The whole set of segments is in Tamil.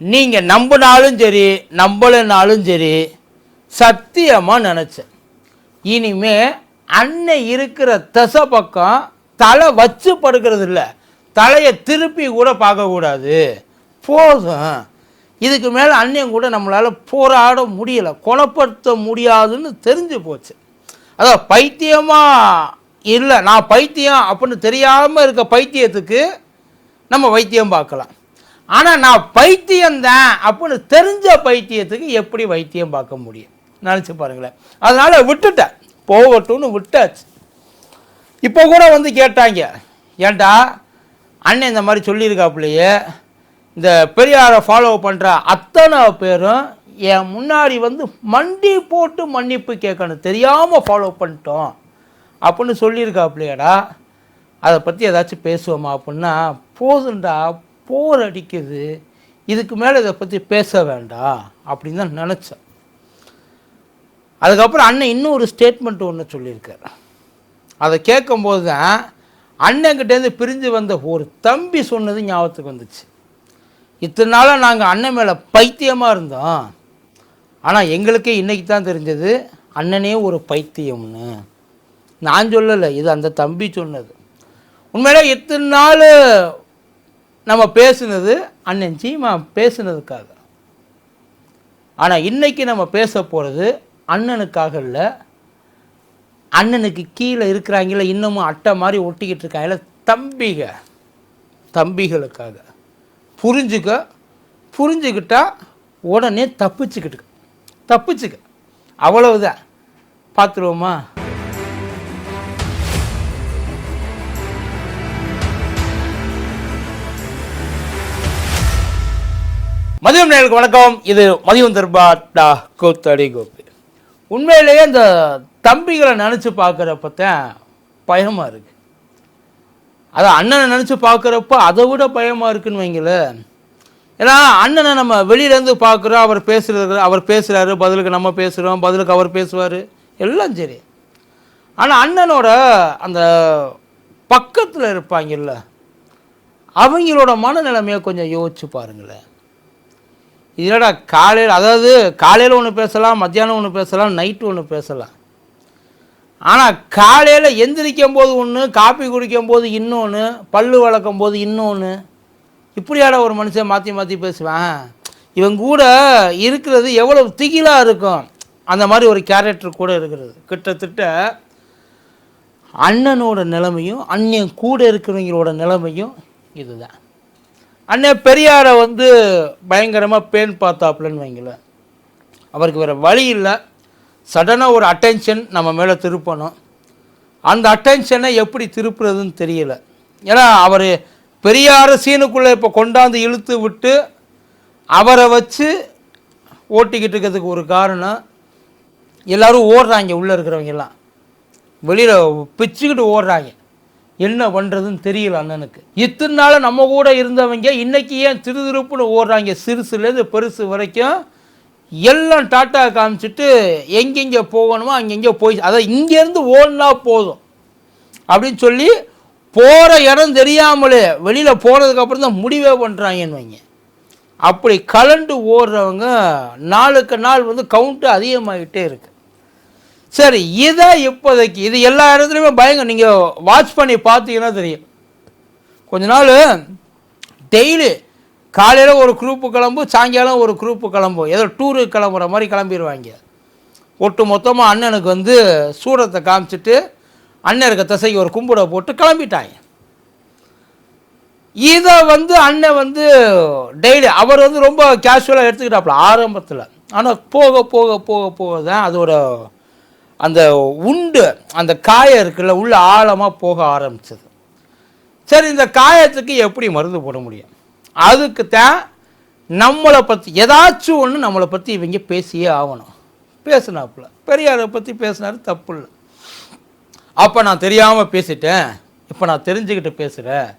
நீங்கள் நம்பினாலும் சரி நம்பலைனாலும் சரி சத்தியமாக நினச்சேன். இனிமே அன்னை இருக்கிற தசை பக்கம் தலை வச்சு படுக்கிறது இல்லை. தலையை திருப்பி கூட பார்க்கக்கூடாது போதும். இதுக்கு மேலே அன்னையும் கூட நம்மளால் போராட முடியலை. குணப்படுத்த முடியாதுன்னு தெரிஞ்சு போச்சு. அதான் பைத்தியமாக இல்லை. நான் பைத்தியம் அப்படின்னு தெரியாமல் இருக்க பைத்தியத்துக்கு நம்ம வைத்தியம் பார்க்கலாம். ஆனால் நான் பைத்தியம்தான் அப்படின்னு தெரிஞ்ச பைத்தியத்துக்கு எப்படி வைத்தியம் பார்க்க முடியும்? நினச்சி பாருங்களேன். அதனால் விட்டுட்டேன் போகட்டும்னு விட்டாச்சு. இப்போ கூட வந்து கேட்டாங்க. ஏண்டா? அண்ணன் இந்த மாதிரி சொல்லியிருக்காப்புலையே இந்த பெரியாரை ஃபாலோ பண்ணுற அத்தனை பேரும் என் முன்னாடி வந்து மண்டி போட்டு மன்னிப்பு கேட்கணும் தெரியாமல் ஃபாலோ பண்ணிட்டோம் அப்படின்னு சொல்லியிருக்காப்புலையாடா. அதை பற்றி ஏதாச்சும் பேசுவோமா அப்படின்னா போதுண்டா போர் அடிக்குது இதுக்கு மேலே இதை பற்றி பேச வேண்டாம் அப்படின்னு தான் நினச்சேன். அதுக்கப்புறம் அண்ணன் இன்னும் ஒரு ஸ்டேட்மெண்ட் ஒன்று சொல்லியிருக்கார். அதை கேட்கும்போது தான் அண்ணன்கிட்டேருந்து பிரிஞ்சு வந்த ஒரு தம்பி சொன்னது ஞாபகத்துக்கு வந்துச்சு. இத்தனை நாளாக நாங்கள் அண்ணன் மேலே பைத்தியமாக இருந்தோம். ஆனால் எங்களுக்கே இன்றைக்கி தான் தெரிஞ்சது அண்ணனே ஒரு பைத்தியம்னு. நான் சொல்லலை இது அந்த தம்பி சொன்னது. உண்மையிலே இத்தனை நாள் நம்ம பேசுனது அண்ணன் சீமா பேசுனதுக்காக. ஆனால் இன்றைக்கி நம்ம பேச போகிறது அண்ணனுக்காக இல்லை. அண்ணனுக்கு கீழே இருக்கிறாங்கள இன்னமும் அட்டை மாதிரி ஒட்டிக்கிட்டு இருக்காங்கள தம்பிக தம்பிகளுக்காக. புரிஞ்சுக்க புரிஞ்சுக்கிட்டா உடனே தப்பிச்சுக்கிட்டு தப்பிச்சுக்க. அவ்வளவுதான். பார்த்துருவோமா மதியம் நேருக்கு வணக்கம். இது மதியம் தர்பாட்டா கோத்தடி கோபி. உண்மையிலேயே இந்த தம்பிகளை நினச்சி பார்க்குறப்ப தான் பயமாக இருக்கு. அதை அண்ணனை நினச்சி பார்க்குறப்ப அதை விட பயமாக இருக்குன்னு வைங்களேன் ஏன்னா அண்ணனை நம்ம வெளியிலேருந்து பார்க்குறோம் அவர் பேசுகிறது அவர் பேசுகிறாரு பதிலுக்கு நம்ம பேசுகிறோம் பதிலுக்கு அவர் பேசுவார் எல்லாம் சரி. ஆனால் அண்ணனோட அந்த பக்கத்தில் இருப்பாங்கல்ல அவங்களோட மனநிலைமையை கொஞ்சம் யோசிச்சு பாருங்களேன். இல்லைடா காலையில் அதாவது காலையில் ஒன்று பேசலாம் மத்தியானம் ஒன்று பேசலாம் நைட்டு ஒன்று பேசலாம். ஆனால் காலையில் எந்திரிக்கும் போது ஒன்று காப்பி குடிக்கும் போது இன்னொன்று பல்லு வளர்க்கும் போது இன்னொன்று இப்படியாட ஒரு மனுஷன் மாற்றி மாற்றி பேசுவேன். இவன் கூட இருக்கிறது எவ்வளவு திகிலாக இருக்கும். அந்த மாதிரி ஒரு கேரக்டர் கூட இருக்கிறது. கிட்டத்தட்ட அண்ணனோட நிலைமையும் அண்ணன் கூட இருக்கிறவங்களோட நிலைமையும் இதுதான். அண்ணன் பெரியாரை வந்து பயங்கரமாக பேன் பார்த்தாப்புலன்னு வைங்களேன். அவருக்கு வேறு வழி இல்லை. சடனாக ஒரு அட்டென்ஷன் நம்ம மேலே திருப்பணும். அந்த அட்டென்ஷனை எப்படி திருப்புறதுன்னு தெரியல. ஏன்னா அவர் பெரியார சீனுக்குள்ளே இப்போ கொண்டாந்து இழுத்து விட்டு அவரை வச்சு ஓட்டிக்கிட்டு இருக்கிறதுக்கு ஒரு காரணம் எல்லாரும் ஓடுறாங்க உள்ளே இருக்கிறவங்க எல்லாம். வெளியில் பிச்சுக்கிட்டு ஓடுறாங்க. என்ன பண்ணுறதுன்னு தெரியல அண்ணனுக்கு. இத்தனை நாள் நம்ம கூட இருந்தவங்க இன்றைக்கி ஏன் திருதிருப்புன்னு ஓடுறாங்க? சிறுசுலேருந்து பெருசு வரைக்கும் எல்லாம் டாட்டா காமிச்சிட்டு எங்கெங்கே போகணுமோ அங்கெங்கே போய் அதான் இங்கேருந்து ஓடினா போதும். அப்படின்னு சொல்லி போகிற இடம் தெரியாமலே வெளியில் போகிறதுக்கப்புறம் தான் முடிவே பண்ணுறாங்கன்னு வைங்க. அப்படி கலண்டு ஓடுறவங்க நாளுக்கு நாள் வந்து கவுண்ட்டு அதிகமாகிட்டே இருக்குது சரி இதை இப்போதைக்கு இது எல்லா இடத்துலையுமே பயங்க. நீங்கள் வாட்ச் பண்ணி பார்த்தீங்கன்னா தெரியும். கொஞ்ச நாள் டெய்லி காலையில் ஒரு குரூப்பு கிளம்பு சாயங்காலம் ஒரு குரூப்பு கிளம்பும் ஏதோ டூருக்கு கிளம்புற மாதிரி கிளம்பிடுவாங்க ஒட்டு மொத்தமாக அண்ணனுக்கு வந்து சூடத்தை காமிச்சிட்டு அண்ணன் இருக்க திசைக்கு ஒரு கும்பிட போட்டு கிளம்பிட்டாங்க. இதை வந்து அண்ணன் வந்து டெய்லி அவர் வந்து ரொம்ப கேஷுவலாக எடுத்துக்கிட்டாப்புல ஆரம்பத்தில். ஆனால் போக போக போக போக தான் அதோட அந்த உண்டு அந்த காயம் இருக்குல்ல உள்ள ஆழமாக போக ஆரம்பிச்சது. சரி இந்த காயத்துக்கு எப்படி மருந்து போட முடியும்? அதுக்கு தான் நம்மளை பற்றி ஏதாச்சும் ஒன்று நம்மளை பற்றி இவங்க பேசியே ஆகணும். பேசினாப்புல. பெரியாரை பற்றி பேசினாரு தப்பு இல்லை அப்போ நான் தெரியாமல் பேசிட்டேன். இப்போ நான் தெரிஞ்சுக்கிட்டு பேசுகிறேன்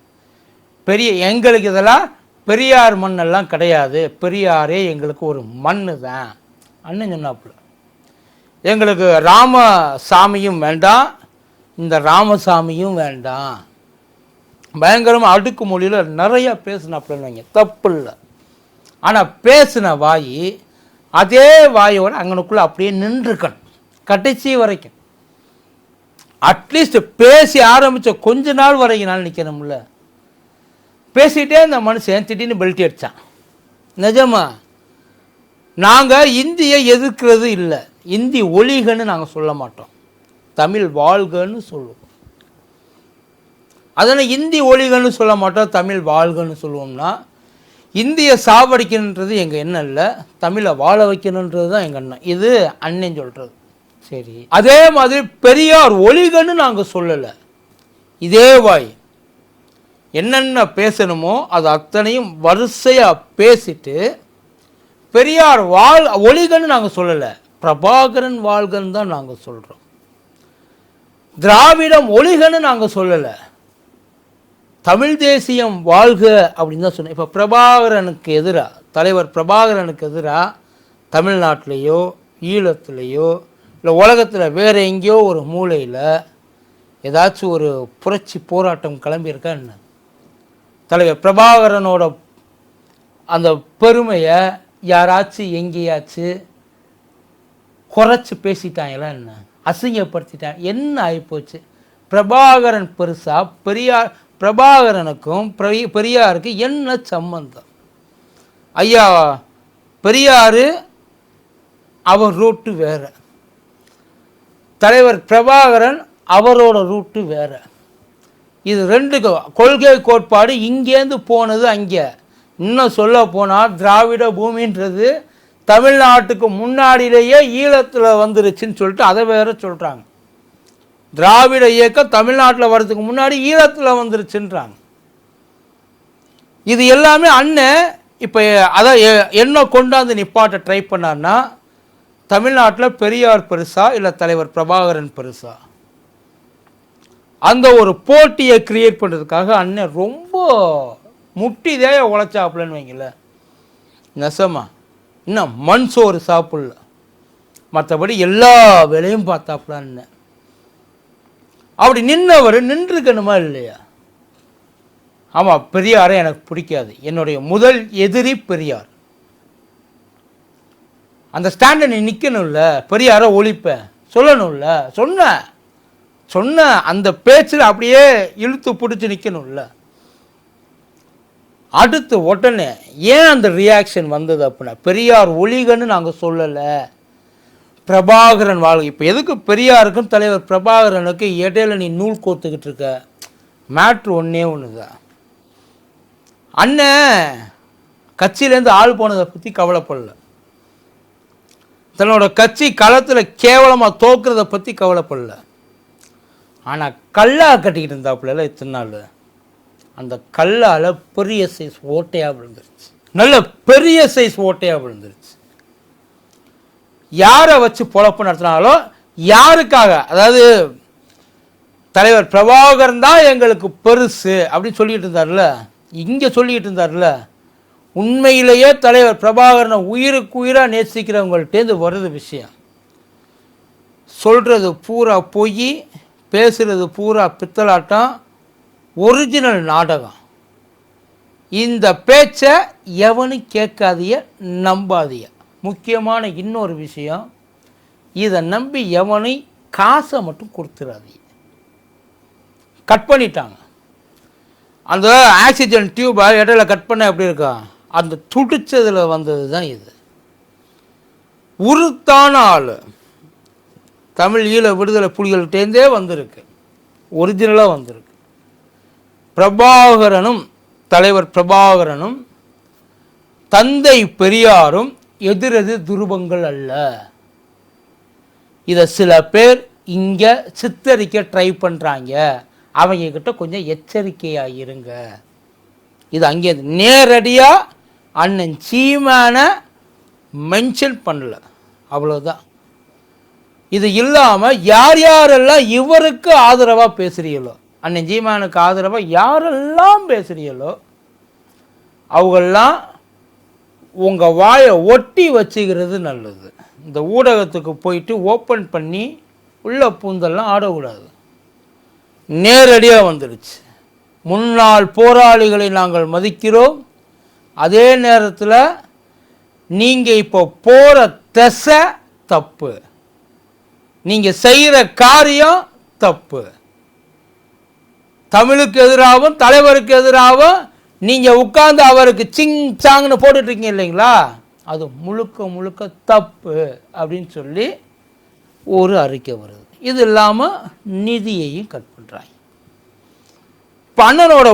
பெரிய எங்களுக்கு இதெல்லாம் பெரியார் மண்ணெல்லாம் கிடையாது. பெரியாரே எங்களுக்கு ஒரு மண்ணு தான் அண்ணன் சொன்னாப்புல. எங்களுக்கு ராமசாமியும் வேண்டாம் இந்த ராமசாமியும் வேண்டாம். பயங்கரமாக அடுக்கு மொழியில் நிறையா பேசினாப்புலன்னு வைங்க தப்பு இல்லை ஆனால் பேசின வாய் அதே வாயோட அங்கனுக்குள்ளே அப்படியே நின்றுக்கணும் கடைசி வரைக்கும். அட்லீஸ்ட் பேசி ஆரம்பித்த கொஞ்ச நாள் வரைக்கும் நாள் நிற்கணும்ல பேசிகிட்டே இந்த மனுஷன் திடீர்னு பெல்ட்டி அடித்தான் நிஜமா? நாங்கள் இந்தியை எதிர்க்கிறது இல்லை. இந்தி ஒளிகன்னு நாங்கள் சொல்ல மாட்டோம். தமிழ் வாழ்கன்னு சொல்லுவோம். அதனால் இந்தி ஒளிகன்னு சொல்ல மாட்டோம் தமிழ் வாழ்கன்னு சொல்லுவோம்னா இந்தியை சாவடிக்கணுன்றது எங்கள் எண்ணம் இல்லை தமிழை வாழ வைக்கணுன்றது தான் எங்கள் எண்ணம். இது அண்ணன் சொல்கிறது சரி. அதே மாதிரி பெரியார் ஒளிகன்னு நாங்கள் சொல்லலை. இதே வாய். என்னென்ன பேசணுமோ அது அத்தனையும் வரிசையாக பேசிட்டு பெரியார் வாழ் ஒளிகன்னு நாங்கள் சொல்லலை. பிரபாகரன் வாழ்கன்னு தான் நாங்கள் சொல்கிறோம் திராவிடம் ஒளிகன்னு நாங்கள் சொல்லலை. தமிழ் தேசியம் வாழ்க அப்படின்னு தான் சொன்னோம். இப்போ பிரபாகரனுக்கு எதிராக தலைவர் பிரபாகரனுக்கு எதிராக தமிழ்நாட்டிலேயோ ஈழத்துலேயோ இல்லை உலகத்தில் வேறு எங்கேயோ ஒரு மூலையில் ஏதாச்சும் ஒரு புரட்சி போராட்டம் கிளம்பியிருக்கா என்ன? தலைவர் பிரபாகரனோட அந்த பெருமையை யாராச்சும் எங்கேயாச்சும் குறைச்சி பேசிட்டாங்களா என்ன? அசிங்கப்படுத்திட்டாங்க என்ன ஆகிப்போச்சு பிரபாகரன் பெருசா? பெரியார் பிரபாகரனுக்கும் பெரியாருக்கும் என்ன சம்பந்தம்? ஐயா பெரியார் அவர் ரூட்டு வேற. தலைவர் பிரபாகரன் அவரோட ரூட்டு வேற. இது ரெண்டுக்கு கொள்கை கோட்பாடு இங்கேருந்து போனது அங்கே. இன்னும் சொல்ல போனால் திராவிட பூமின்றது தமிழ்நாட்டுக்கு முன்னாடியிலேயே ஈழத்தில் வந்துருச்சுன்னு சொல்லிட்டு அதை வேற சொல்கிறாங்க திராவிட இயக்கம் தமிழ்நாட்டில் வர்றதுக்கு முன்னாடி ஈழத்தில் வந்துருச்சுன்றாங்க. இது எல்லாமே அண்ணன் இப்போ அதான் எ- என்ன கொண்டாந்து நிப்பாட்ட ட்ரை பண்ணார்னா தமிழ்நாட்டில் பெரியார் பெருசா இல்லை தலைவர் பிரபாகரன் பெருசா? அந்த ஒரு போட்டியை கிரியேட் பண்ணுறதுக்காக அண்ணன் ரொம்ப முட்டிதே உழைச்சாப்புலன்னு வைங்கள நெசமா? இன்னும் மண் சோறு சாப்பிடல. மற்றபடி எல்லா வேலையும் பார்த்தாப்புல அப்படி நின்றவர் நின்றுக்கணுமா இல்லையா? ஆமாம் பெரியாரை எனக்கு பிடிக்காது. என்னுடைய முதல் எதிரி பெரியார். அந்த ஸ்டாண்டை நீ நிற்கணும்ல பெரியாரை ஒழிப்பேன் சொல்லணும்ல சொன்னேன் சொன்ன அந்த பேச்சில் அப்படியே இழுத்து பிடிச்சி நிற்கணும்ல அடுத்து உடனே ஏன் அந்த ரியாக்ஷன் வந்தது அப்படின்னா பெரியார் ஒளிகன்னு நாங்கள் சொல்லலை. பிரபாகரன் வாழ்க இப்போ எதுக்கு பெரியாருக்கும் தலைவர் பிரபாகரனுக்கு இடையில நீ நூல் கோத்துக்கிட்டு இருக்க? மேட்ரு ஒன்றே ஒன்று தான் அண்ணன் கட்சியிலேருந்து ஆள் போனதை பற்றி கவலைப்படல. தன்னோட கட்சி களத்தில் கேவலமாக தோக்குறதை பற்றி கவலைப்படல. ஆனால் கல்லா கட்டிக்கிட்டு இருந்தாப்புல இத்தனை நாள். அந்த கல்லால் பெரிய சைஸ் ஓட்டையாக விழுந்துருச்சு. நல்ல பெரிய சைஸ் ஓட்டையாக விழுந்துருச்சு. யாரை வச்சு பொழப்பு நடத்தினாலும் யாருக்காக? அதாவது தலைவர் பிரபாகரன் தான் எங்களுக்கு பெருசு அப்படின்னு சொல்லிட்டு இருந்தார்ல? இங்கே சொல்லிட்டு இருந்தார்ல? உண்மையிலேயே தலைவர் பிரபாகரனை உயிருக்கு உயிராக நேசிக்கிறவங்கள்ட்டேருந்து வருது விஷயம். சொல்கிறது பூரா பொய் பேசுகிறது பூரா பித்தலாட்டம் ஒரிஜினல் நாடகம். இந்த பேச்சை எவனும் கேட்காதிய நம்பாதிய. முக்கியமான இன்னொரு விஷயம் இதை நம்பி எவனை காசை மட்டும் கொடுத்துடாதீங்க கட் பண்ணிட்டாங்க. அந்த ஆக்சிஜன் டியூபை இடையில கட் பண்ண எப்படி இருக்கா? அந்த துடிச்சதில் வந்தது தான் இது. உருத்தான ஆள். தமிழ் ஈழ விடுதலை புலிகள்கிட்டேருந்தே வந்திருக்கு. ஒரிஜினலாக வந்திருக்கு. பிரபாகரனும் தலைவர் பிரபாகரனும் தந்தை பெரியாரும் எதிரெது துருவங்கள் அல்ல. இதை சில பேர் இங்கே சித்தரிக்க ட்ரை பண்ணுறாங்க அவங்க கிட்ட கொஞ்சம் எச்சரிக்கையாக இருங்க. இது அங்கே நேரடியாக அண்ணன் சீமான மென்ஷன் பண்ணல. அவ்வளோதான் இது இல்லாமல் யார் யாரெல்லாம் இவருக்கு ஆதரவாக பேசுகிறீங்களோ அண்ணன் ஜீமானுக்கு ஆதரவாக யாரெல்லாம் பேசுகிறீங்களோ அவங்கெல்லாம் உங்கள் வாயை ஒட்டி வச்சுக்கிறது நல்லது. இந்த ஊடகத்துக்கு போயிட்டு ஓப்பன் பண்ணி உள்ள பூந்தெல்லாம் ஆடக்கூடாது. நேரடியாக வந்துடுச்சு முன்னாள் போராளிகளை நாங்கள் மதிக்கிறோம். அதே நேரத்தில் நீங்கள் இப்போ போகிற திசை தப்பு. நீங்கள் செய்கிற காரியம் தப்பு. தமிழுக்கு எதிராகவும் தலைவருக்கு எதிராகவும் நீங்கள் உட்கார்ந்து அவருக்கு சிங் சாங்னு போட்டுட்ருக்கீங்க இல்லைங்களா? அது முழுக்க முழுக்க தப்பு அப்படின்னு சொல்லி ஒரு அறிக்கை வருது. இது இல்லாமல் நிதியையும் கட் பண்ணுறாங்க இப்போ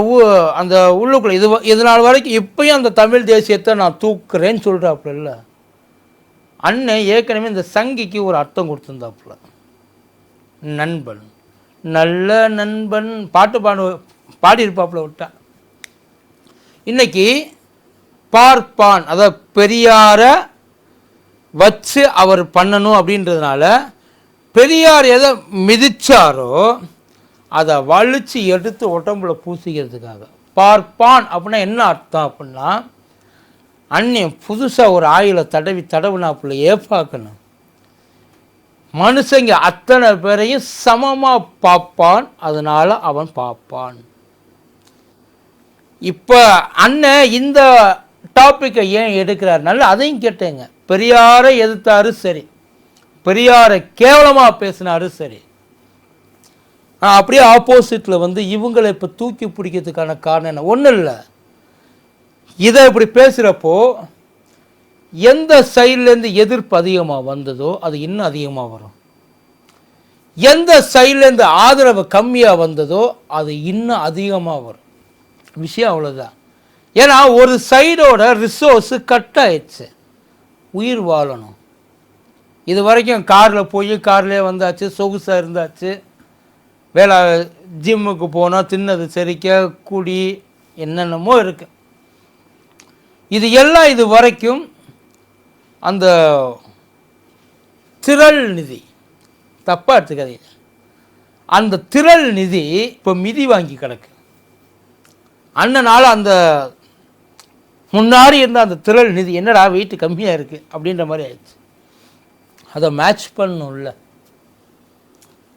ஊ அந்த உள்ளுக்குள்ள இது வ- இது நாள் வரைக்கும் இப்பயும் அந்த தமிழ் தேசியத்தை நான் தூக்குறேன்னு சொல்கிறாப்புல இல்லை அண்ணன் ஏற்கனவே இந்த சங்கிக்கு ஒரு அர்த்தம் கொடுத்துருந்தாப்புல. நண்பன். நல்ல நண்பன் பாட்டு பாடு பாடியிருப்பாப்புல விட்டான் இன்னைக்கு பார்ப்பான் அதாவது பெரியாரை வச்சு அவர் பண்ணணும் அப்படின்றதுனால பெரியார் எதை மிதிச்சாரோ அதை வலிச்சு எடுத்து உடம்புல பூசிக்கிறதுக்காக. பார்ப்பான் அப்படின்னா என்ன அர்த்தம் அப்படின்னா அன்னியம் புதுசாக ஒரு ஆயில தடவி தடவுனாப்புல ஏப்பாக்கணும் மனுஷங்க அத்தனை பேரையும் சமமாக பார்ப்பான் அதனால அவன் பார்ப்பான். இப்போ அண்ணன் இந்த டாப்பிக்கை ஏன் எடுக்கிறாருனால அதையும் கேட்டேங்க. பெரியாரை எதிர்த்தாரு சரி. பெரியாரை கேவலமாக பேசினாரு சரி. அப்படியே ஆப்போசிட்டில் வந்து இவங்களை இப்போ தூக்கி பிடிக்கிறதுக்கான காரணம் என்ன? ஒன்றும் இல்லை. இதை இப்படி பேசுகிறப்போ எந்த சைட்லேருந்து எதிர்ப்பு அதிகமாக வந்ததோ அது இன்னும் அதிகமாக வரும். எந்த சைட்லேருந்து ஆதரவு கம்மியாக வந்ததோ அது இன்னும் அதிகமாக வரும். விஷயம் அவ்வளோதான் ஏன்னா ஒரு சைடோட ரிசோர்ஸு கட் ஆயிடுச்சு உயிர் வாழணும். இது வரைக்கும் காரில் போய் கார்லேயே வந்தாச்சு சொகுசாக இருந்தாச்சு. வேலை ஜிம்முக்கு போனால் தின்னது செரிக்க குடி என்னென்னமோ இருக்குது இது எல்லாம் இது வரைக்கும் அந்த திரள் நிதி. தப்பாக எடுத்துக்காதீங்க. அந்த திரள் நிதி இப்போ மிதி வாங்கி கிடக்கு. அண்ணனால் அந்த முன்னாடி இருந்த அந்த திரள் நிதி என்னடா வெயிட்டு கம்மியாக இருக்குது அப்படின்ற மாதிரி ஆயிடுச்சு. அதை மேட்ச் பண்ணணும்ல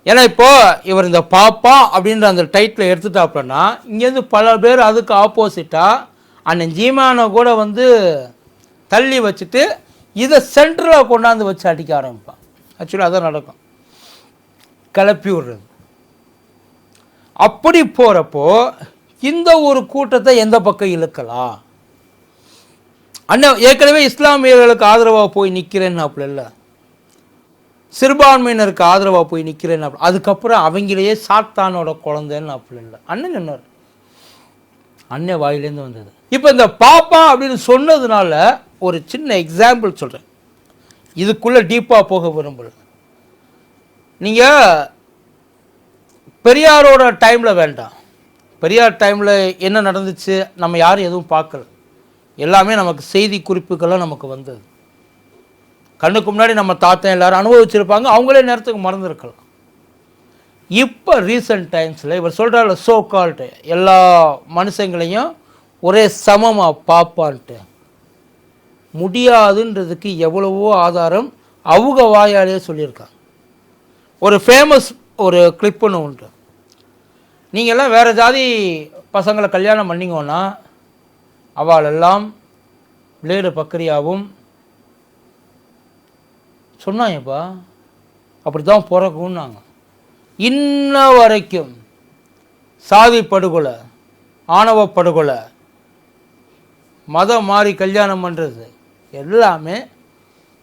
ஏன்னா இப்போ இவர் இந்த பாப்பா அப்படின்ற அந்த டைட்டில் எடுத்துட்டாப்புலன்னா இங்கேருந்து பல பேர் அதுக்கு ஆப்போசிட்டாக அண்ணன் ஜீமானை கூட வந்து தள்ளி வச்சுட்டு இதை சென்டரில் கொண்டாந்து வச்சு அடிக்க ஆரம்பிப்பான். ஆக்சுவலாக அதான் நடக்கும். கிளப்பி விடுறது. அப்படி போகிறப்போ இந்த ஒரு கூட்டத்தை எந்த பக்கம் இழுக்கலாம்? அண்ணன் ஏற்கனவே இஸ்லாமியர்களுக்கு ஆதரவாக போய் நிற்கிறேன்னாப்புல இல்லை. சிறுபான்மையினருக்கு ஆதரவாக போய் நிற்கிறேன் அதுக்கப்புறம் அவங்களையே சாத்தானோட குழந்தைன்னு அப்படி இல்லை. அண்ணன் சொன்னார் அண்ணன் வாயிலேருந்து வந்தது. இப்போ இந்த பாப்பா அப்படின்னு சொன்னதுனால ஒரு சின்ன எக்ஸாம்பிள் சொல்கிறேன் இதுக்குள்ளே டீப்பாக போக விரும்பல நீங்கள் பெரியாரோட டைமில் வேண்டாம். பெரியார் டைமில் என்ன நடந்துச்சு நம்ம யாரும் எதுவும் பார்க்கல. எல்லாமே நமக்கு செய்தி குறிப்புகள்லாம் நமக்கு வந்தது. கண்ணுக்கு முன்னாடி நம்ம தாத்தன் எல்லாரும் அனுபவிச்சிருப்பாங்க அவங்களே நேரத்துக்கு மறந்துருக்கலாம். இப்போ ரீசெண்ட் டைம்ஸில் இவர் சொல்கிறாரு சோ கால்ட்டு எல்லா மனுஷங்களையும் ஒரே சமமாக பார்ப்பான்ட்டு முடியாதுன்றதுக்கு எவ்வளவோ ஆதாரம் அவங்க வாயாலே சொல்லியிருக்காங்க. ஒரு ஃபேமஸ் ஒரு கிளிப்புன்னு உண்டு. நீங்கள்லாம் வேறு ஜாதி பசங்களை கல்யாணம் பண்ணிங்கன்னா அவளெல்லாம் பிளேடு பக்கரியாவும் சொன்னாங்கப்பா அப்படி தான் பிறக்கும்னாங்க. இன்ன வரைக்கும் சாதி படுகொலை ஆணவ படுகொலை மதம் மாறி கல்யாணம் பண்ணுறது எல்லாமே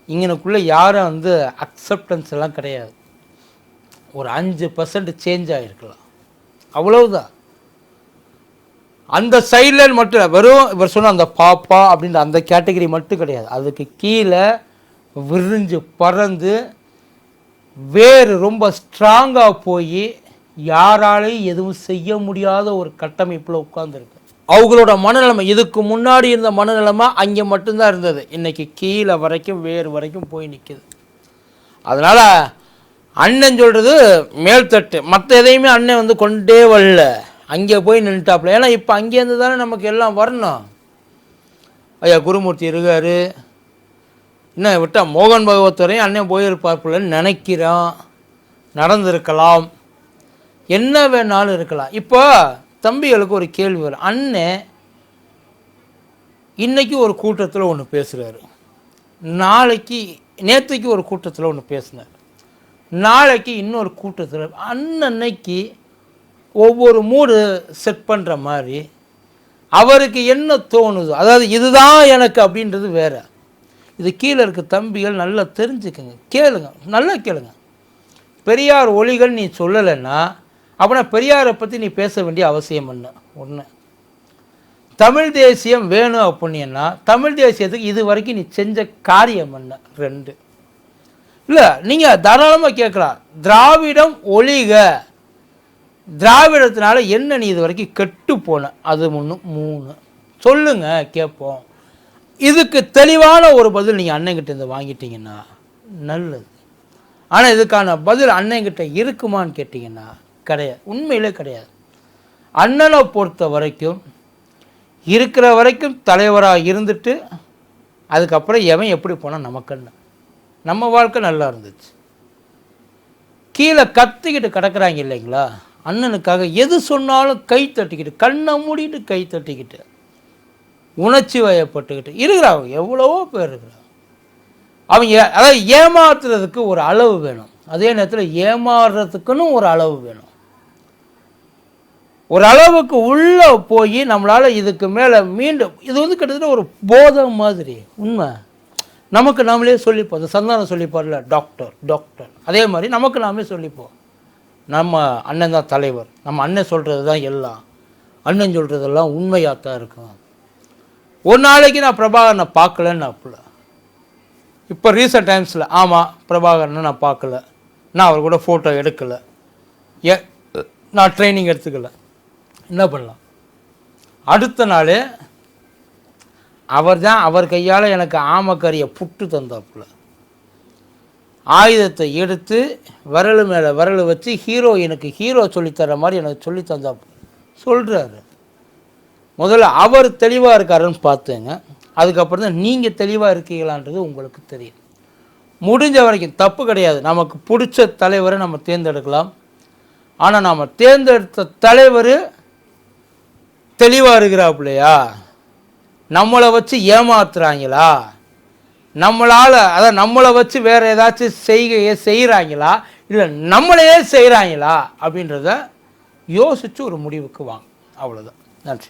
இங்கனுக்குள்ளே யாரும் வந்து அக்செப்டன்ஸ் எல்லாம் கிடையாது. ஒரு அஞ்சு பர்சன்ட் சேஞ்ச் ஆகிருக்கலாம் அவ்வளவுதான். அந்த சைடில் மட்டும் வெறும் இவர் சொன்ன அந்த பாப்பா அப்படின்ற அந்த கேட்டகரி மட்டும் கிடையாது. அதுக்கு கீழே விரிஞ்சு பறந்து வேறு ரொம்ப ஸ்ட்ராங்காக போய் யாராலையும் எதுவும் செய்ய முடியாத ஒரு கட்டமைப்பில் உட்காந்துருக்கு அவங்களோட மனநிலைமை இதுக்கு முன்னாடி இருந்த மனநிலைமை அங்கே மட்டும்தான் இருந்தது. இன்றைக்கி கீழே வரைக்கும் வேறு வரைக்கும் போய் நிற்குது அதனால் அண்ணன் சொல்கிறது மேல்தட்டு மற்ற எதையுமே அண்ணன் வந்து கொண்டே வரல. அங்கே போய் நின்றுட்டாப்புல ஏன்னா இப்போ அங்கேருந்து தானே நமக்கு எல்லாம் வரணும். ஐயா குருமூர்த்தி இருக்காரு. இன்னும் விட்டால் மோகன் பகவத் வரையும் அண்ணன் போயிருப்பாப்புலன்னு நினைக்கிறோம். நடந்திருக்கலாம். என்ன வேணாலும் இருக்கலாம். இப்போ தம்பிகளுக்கு ஒரு கேள்வி வரும். அண்ணன் இன்றைக்கி ஒரு கூட்டத்தில் ஒன்று பேசுகிறாரு நாளைக்கு நேற்றுக்கு ஒரு கூட்டத்தில் ஒன்று பேசினார். நாளைக்கு இன்னொரு கூட்டத்தில் அன்னன்னைக்கு ஒவ்வொரு மூடு செட் பண்ணுற மாதிரி அவருக்கு என்ன தோணுது அதாவது இதுதான் எனக்கு அப்படின்றது வேற. இது கீழே இருக்க தம்பிகள் நல்லா தெரிஞ்சுக்கங்க. கேளுங்க நல்லா கேளுங்க. பெரியார் ஒளிகள் நீ சொல்லலைன்னா அப்படின்னா பெரியாரை பற்றி நீ பேச வேண்டிய அவசியம் என்ன? ஒன்று தமிழ் தேசியம் வேணும் அப்படின்னா தமிழ் தேசியத்துக்கு இது வரைக்கும் நீ செஞ்ச காரியம் என்ன? ரெண்டு. இல்லை நீங்கள் தாராளமாக கேட்கலாம் திராவிடம் ஒழிக. திராவிடத்தினால என்ன நீ இது வரைக்கும் கெட்டு போன? அது ஒன்று மூணு. சொல்லுங்க கேட்போம். இதுக்கு தெளிவான ஒரு பதில் நீங்கள் அண்ணன்கிட்ட இருந்து வாங்கிட்டீங்கன்னா நல்லது. ஆனால் இதுக்கான பதில் அண்ணன்கிட்ட இருக்குமான்னு கேட்டிங்கன்னா கிடையாது. உண்மையிலே கிடையாது. அண்ணனை பொறுத்த வரைக்கும் இருக்கிற வரைக்கும் தலைவராக இருந்துட்டு அதுக்கப்புறம் எவன் எப்படி போனால் நமக்குன்னு நம்ம வாழ்க்கை நல்லா இருந்துச்சு. கீழே கத்திக்கிட்டு கிடக்குறாங்க இல்லைங்களா? அண்ணனுக்காக எது சொன்னாலும் கை தட்டிக்கிட்டு கண்ணை மூடிட்டு கை தட்டிக்கிட்டு உணர்ச்சி வயப்பட்டுக்கிட்டு இருக்கிறாங்க. எவ்வளவோ பேர் இருக்கிறாங்க. அவங்க அதாவது ஏமாத்துறதுக்கு ஒரு அளவு வேணும். அதே நேரத்தில் ஏமாறுறதுக்குன்னு ஒரு அளவு வேணும். ஒரு அளவுக்கு உள்ளே போய் நம்மளால் இதுக்கு மேலே மீண்டும் இது வந்து கிட்டத்தட்ட ஒரு போதை மாதிரி உண்மை. நமக்கு நாமளே சொல்லிப்போம் அது சந்தானம் சொல்லிப்பார்ல டாக்டர் டாக்டர் அதே மாதிரி நமக்கு நாமே சொல்லிப்போம். நம்ம அண்ணன் தான் தலைவர் நம்ம அண்ணன் சொல்கிறது தான் எல்லாம். அண்ணன் சொல்கிறதெல்லாம் உண்மையாக தான் இருக்கும். ஒரு நாளைக்கு நான் பிரபாகரனை பார்க்கலன்னு அப்பல. இப்போ ரீசெண்ட் டைம்ஸில் ஆமாம் பிரபாகரனை நான் பார்க்கல. நான் அவர் கூட ஃபோட்டோ எடுக்கலை. ஏ நான் ட்ரைனிங் எடுத்துக்கலை. என்ன பண்ணலாம்? அடுத்த நாள் அவர் தான் அவர் கையால் எனக்கு ஆமக்கறியை புட்டு தந்தாப்புல. ஆயுதத்தை எடுத்து விரல் மேலே விரல் வச்சு ஹீரோ எனக்கு ஹீரோ சொல்லித்தர மாதிரி எனக்கு சொல்லி தந்தாப்பு சொல்கிறாரு முதல்ல அவர் தெளிவாக இருக்காருன்னு பார்த்துங்க. அதுக்கப்புறம் தான் நீங்கள் தெளிவாக இருக்கீங்களான்றது உங்களுக்கு தெரியும். முடிஞ்ச வரைக்கும் தப்பு கிடையாது. நமக்கு பிடிச்ச தலைவரை நம்ம தேர்ந்தெடுக்கலாம். ஆனால் நாம் தேர்ந்தெடுத்த தலைவர் தெளிவாக இருக்கிறாப்புலையா? நம்மளை வச்சு ஏமாத்துறாங்களா? நம்மளால் அதான் நம்மளை வச்சு வேறு ஏதாச்சும் செய்கையை செய்கிறாங்களா இல்லை நம்மளையே செய்கிறாங்களா அப்படின்றத யோசித்து ஒரு முடிவுக்கு வாங்க. அவ்வளோதான் நன்றி.